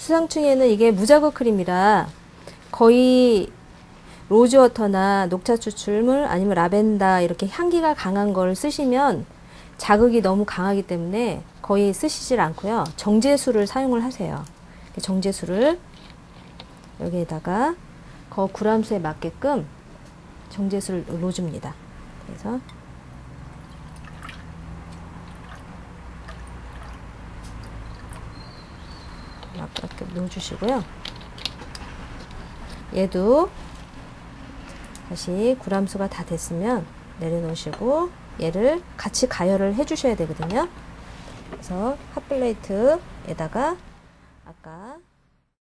중상층에는 이게 무자극 크림이라 거의 로즈워터나 녹차 추출물 아니면 라벤더 이렇게 향기가 강한 걸 쓰시면 자극이 너무 강하기 때문에 거의 쓰시질 않고요. 정제수를 사용을 하세요. 정제수를 여기에다가 거 구람수에 맞게끔 정제수를 넣어줍니다. 그래서 이렇게 넣어주시고요. 얘도 다시 구람수가 다 됐으면 내려놓으시고 얘를 같이 가열을 해주셔야 되거든요. 그래서 핫플레이트에다가 아까